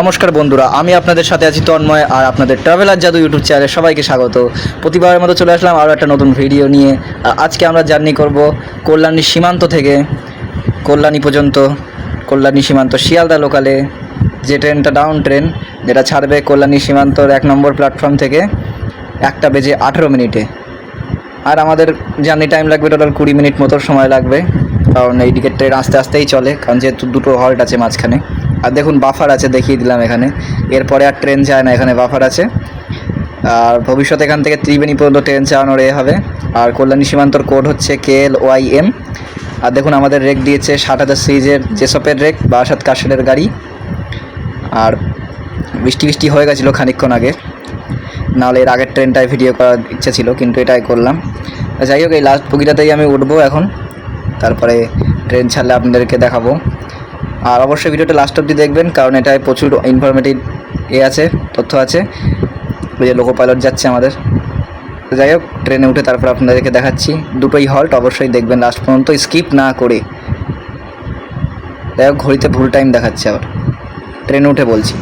নমস্কার বন্ধুরা, আমি আপনাদের সাথে আছি তন্ময় আর আপনাদের ট্রাভেলার জাদু ইউটিউব চ্যানেলে সবাইকে স্বাগত। প্রতিবারের মতো চলে আসলাম আরও একটা নতুন ভিডিও নিয়ে। আজকে আমরা জার্নি করব কল্যাণী সীমান্ত থেকে, কল্যাণী পর্যন্ত, কল্যাণী সীমান্ত শিয়ালদা লোকালে যে ট্রেনটা ডাউন ট্রেন যেটা ছাড়বে কল্যাণী সীমান্তর এক নম্বর প্ল্যাটফর্ম থেকে একটা বেজে আঠেরো মিনিটে। আর আমাদের জার্নি টাইম লাগবে টোটাল কুড়ি মিনিট মতো সময় লাগবে। কারণ এই ট্রেন আস্তে আস্তেই চলে, কারণ যেহেতু দুটো হল্ট আছে মাঝখানে। আর দেখুন বাফার আছে, দেখিয়ে দিলাম এখানে। এরপরে আর ট্রেন যায় না, এখানে বাফার আছে। আর ভবিষ্যতে এখান থেকে ত্রিবেণী পর্যন্ত ট্রেন চালানোর এ হবে। আর কল্যাণী সীমান্তর কোড হচ্ছে K L Y M R দেখুন আমাদের রেক দিয়েছে ষাট হাজার সিরিজের জেসপের রেক বারাসাত কাশের গাড়ি। আর বৃষ্টি বৃষ্টি হয়ে গেছিল খানিকক্ষণ আগে। নাহলে এর আগের ট্রেনটায় ভিডিও করার ইচ্ছা ছিল, কিন্তু এটাই করলাম। যাই হোক, এই লাস্ট বগিটাতেই আমি উঠবো এখন। তারপরে ট্রেন ছাড়লে আপনাদেরকে দেখাবো। আর অবশ্যই ভিডিওটা লাস্ট অবধি দেখবেন, কারণ এটায় প্রচুর ইনফরমেটিভ এ আছে, তথ্য আছে। ওই যে লোকো পাইলট যাচ্ছে আমাদের। যাই হোক ট্রেনে উঠে তারপর আপনাদেরকে দেখাচ্ছি। দুটোই হল্ট অবশ্যই দেখবেন লাস্ট পর্যন্ত স্কিপ না করে। যাই হোক, ঘড়িতে ভুল টাইম দেখাচ্ছে আবার। ট্রেনে উঠে বলছি।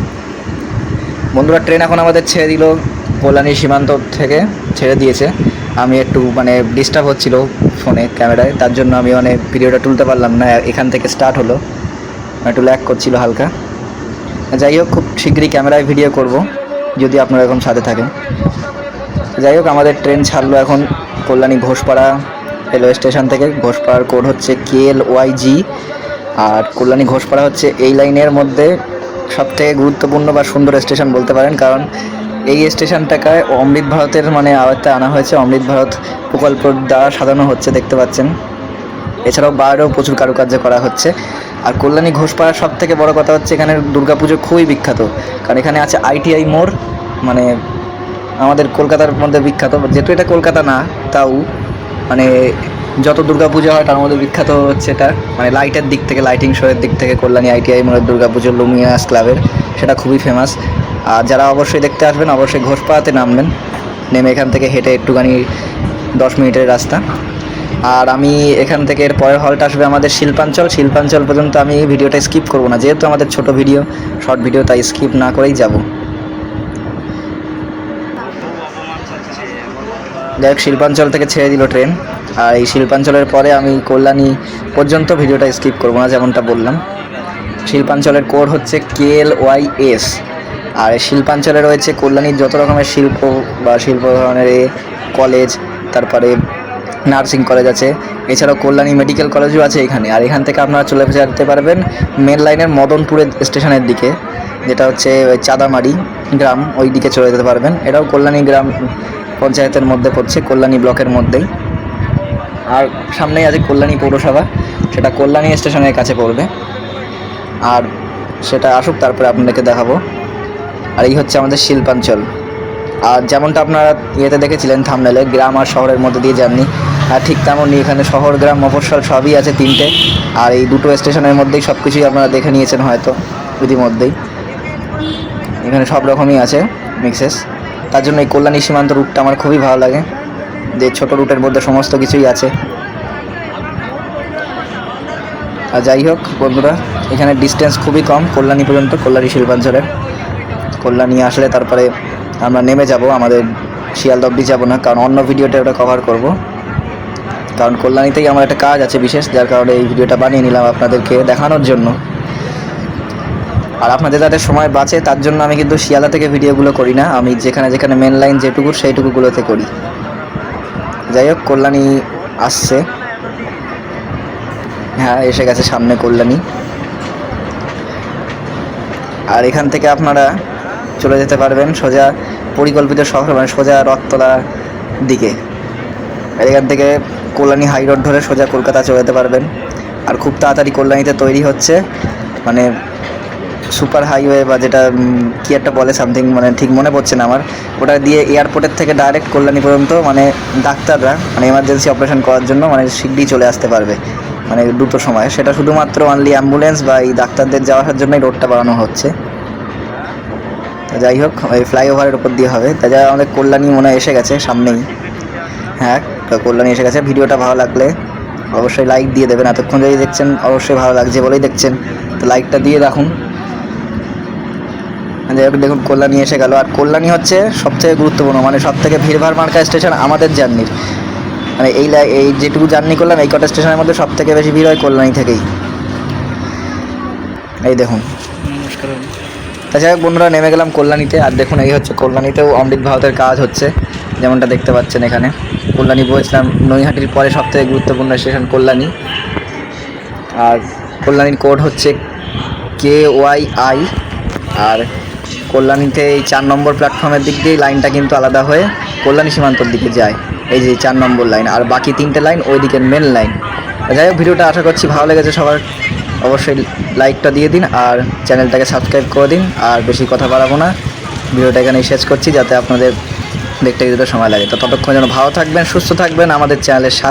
বন্ধুরা ট্রেন এখন আমাদের ছেড়ে দিল, কল্যাণী সীমান্ত থেকে ছেড়ে দিয়েছে। আমি একটু মানে ডিস্টার্ব হচ্ছিল ফোনে ক্যামেরায় তার জন্য আমি মানে ভিডিওটা তুলতে পারলাম না, এখান থেকে স্টার্ট হলো। একটু ল্যাক করছিল হালকা। যাই হোক, খুব শীঘ্রই ক্যামেরায় ভিডিও করব, যদি আপনারা এখন সাথে থাকেন। যাই হোক, আমাদের ট্রেন ছাড়লো এখন কল্যাণী ঘোষপাড়া রেলওয়ে স্টেশন থেকে। ঘোষপাড়ার কোড হচ্ছে কে এল ওয়াই জি আর কল্যাণী ঘোষপাড়া হচ্ছে এই লাইনের মধ্যে সবথেকে গুরুত্বপূর্ণ বা সুন্দর স্টেশন বলতে পারেন। কারণ এই স্টেশনটাকে অমৃত ভারতের মানে আওয়াজটা আনা হয়েছে। অমৃত ভারত প্রকল্প দ্বারা সাজানো হচ্ছে, দেখতে পাচ্ছেন। এছাড়াও বাইরেও প্রচুর কারুকার্য করা হচ্ছে। আর কল্যাণী ঘোষপাড়ার সব থেকে বড় কথা হচ্ছে এখানের দুর্গাপুজো খুবই বিখ্যাত। কারণ এখানে আছে আইটিআই মোড় মানে আমাদের কলকাতার মধ্যে বিখ্যাত। যেহেতু এটা কলকাতা না, তাও মানে যত দুর্গাপুজো হয় তার মধ্যে বিখ্যাত হচ্ছে এটা। মানে লাইটের দিক থেকে, লাইটিং শোয়ের দিক থেকে কল্যাণী আইটিআই মোড়ের দুর্গাপুজো লুমিয়াস ক্লাবের, সেটা খুবই ফেমাস আর যারা অবশ্যই দেখতে আসবেন, অবশ্যই ঘোষপাড়াতে নামবেন। নেমে এখান থেকে হেঁটে একটুখানি দশ মিনিটের রাস্তা। আর আমি এখান থেকে এর পরের হল্ট আসবে আমাদের শিল্পাঞ্চল। শিল্পাঞ্চল পর্যন্ত আমি ভিডিওটা স্কিপ করব না। যেহেতু আমাদের ছোট ভিডিও শর্ট ভিডিও তাই স্কিপ না করেই যাব। যাই হোক, শিল্পাঞ্চল থেকে ছেড়ে দিল ট্রেন আর এই শিল্পাঞ্চলের পরে আমি কল্যাণী পর্যন্ত ভিডিওটা স্কিপ করব না, যেমনটা বললাম। শিল্পাঞ্চলের কোড হচ্ছে কে এল ওয়াই এস আর শিল্পাঞ্চলে রয়েছে কল্যাণীর যত রকমের শিল্প বা শিল্প ধরনের কলেজ তারপরে নার্সিং কলেজ আছে। এছাড়াও কল্যাণী মেডিকেল কলেজও আছে এখানে। আর এখান থেকে আপনারা চলে যেতে পারবেন মেন লাইনের মদনপুরের স্টেশনের দিকে, যেটা হচ্ছে চাঁদামারি গ্রাম, ওই দিকে চলে যেতে পারবেন। এটাও কল্যাণী গ্রাম পঞ্চায়েতের মধ্যে পড়ছে, কল্যাণী ব্লকের মধ্যেই। আর সামনেই আছে কল্যাণী পৌরসভা, সেটা কল্যাণী স্টেশনের কাছে পড়বে। আর সেটা আসুক, তারপরে আপনাদেরকে দেখাবো। আর এই হচ্ছে আমাদের শিল্পাঞ্চল। আর যেমনটা আপনারা ইয়েতে দেখেছিলেন থামনেলে গ্রাম আর শহরের মধ্যে দিয়ে যাননি। আর ঠিক তেমনই এখানে শহর, গ্রাম, মফস্বল সবই আছে তিনটে। আর এই দুটো স্টেশনের মধ্যেই সব কিছুই আপনারা দেখে নিয়েছেন হয়তো ইতিমধ্যেই। এখানে সব রকমই আছে মিক্সেস তার জন্য এই কল্যাণী সীমান্ত রুটটা আমার খুবই ভালো লাগে। যে ছোট রুটের মধ্যে সমস্ত কিছুই আছে। আর যাই হোক, বন্ধুরা, এখানে ডিস্টেন্স খুবই কম, কল্যাণী পর্যন্ত, কল্যাণী শিল্পাঞ্চলের কল্যাণী আসলে তারপরে আমরা নেমে যাব, আমাদের শিয়ালদা অব্দি যাব না, কারণ অন্য ভিডিওটা ওটা কভার করব। কারণ কল্যাণীতেই আমার একটা কাজ আছে বিশেষ, যার কারণে এই ভিডিওটা বানিয়ে নিলাম আপনাদেরকে দেখানোর জন্য। আর আপনাদের যাদের সময় বাঁচে, তার জন্য আমি কিন্তু শিয়ালদা থেকে ভিডিওগুলো করি না, আমি যেখানে যেখানে মেন লাইন যেটুকু সেইটুকুগুলোতে করি। যাই হোক, কল্যাণী আসছে। হ্যাঁ এসে গেছে সামনে কল্যাণী। আর এখান থেকে আপনারা চলে যেতে পারবেন সোজা পরিকল্পিত শহর মানে সোজা রথতলা দিকে। এখান থেকে কল্যাণী হাই রোড ধরে সোজা কলকাতা চলে যেতে পারবেন। আর খুব তাড়াতাড়ি কল্যাণীতে তৈরি হচ্ছে মানে সুপার হাইওয়ে বা যেটা কি একটা বলে সামথিং মানে ঠিক মনে পড়ছে না আমার। ওটা দিয়ে এয়ারপোর্টের থেকে ডাইরেক্ট কল্যাণী পর্যন্ত মানে ডাক্তাররা মানে এমার্জেন্সি অপারেশন করার জন্য মানে শীঘ্রই চলে আসতে পারবে মানে দুটো সময়। সেটা শুধুমাত্র অনলি অ্যাম্বুলেন্স বা এই ডাক্তারদের যাওয়ার জন্যই রোডটা বানানো হচ্ছে। তো যাই হোক ওই ফ্লাইওভারের উপর দিয়ে হবে। তা যা আমাদের কল্যাণী মনে এসে গেছে সামনেই। হ্যাঁ তো কল্যাণী এসে গেছে। ভিডিওটা ভালো লাগলে অবশ্যই লাইক দিয়ে দেবেন। এতক্ষণ যদি দেখছেন, অবশ্যই ভালো লাগছে বলেই দেখছেন। তো লাইকটা দিয়ে রাখুন। যাই হোক, দেখুন, কল্যাণী এসে গেল। আর কল্যাণী হচ্ছে সবথেকে গুরুত্বপূর্ণ মানে সব থেকে ভিড়ভাড় মার্কা স্টেশন আমাদের জার্নির। মানে এই এই যেটুকু জার্নি করলাম, এই কটা স্টেশনের মধ্যে সব থেকে বেশি ভিড় হয় কল্যাণী থেকেই। এই দেখুন। তাছাড়া বন্ধুরা, নেমে গেলাম কল্যাণীতে। আর দেখুন, এই হচ্ছে কল্যাণীতেও অমৃত ভারতের কাজ হচ্ছে, যেমনটা দেখতে পাচ্ছেন এখানে। কল্যাণী বলেছিলাম, নৈহাটির পরে সবথেকে গুরুত্বপূর্ণ স্টেশন কল্যাণী। আর কল্যাণীর কোড হচ্ছে কে ওয়াই আই। আর কল্যাণীতে এই চার নম্বর প্ল্যাটফর্মের দিক দিয়ে লাইনটা কিন্তু আলাদা হয়ে কল্যাণী সীমান্তর দিকে যায়। এই যে চার নম্বর লাইন, আর বাকি তিনটে লাইন ওই দিকের মেন লাইন যাই হোক, ভিডিওটা আশা করছি ভালো লেগেছে সবার। অবশ্যই লাইকটা দিয়ে দিন আর চ্যানেলটাকে সাবস্ক্রাইব করে দিন আর বেশি কথা বাড়াবো না। ভিডিওটা এখানেই শেষ করছি যাতে আপনাদের দেখতে কিছুটা সময় লাগে। তো ততক্ষণ যেন ভালো থাকবেন, সুস্থ থাকবেন আমাদের চ্যানেলের সাথে।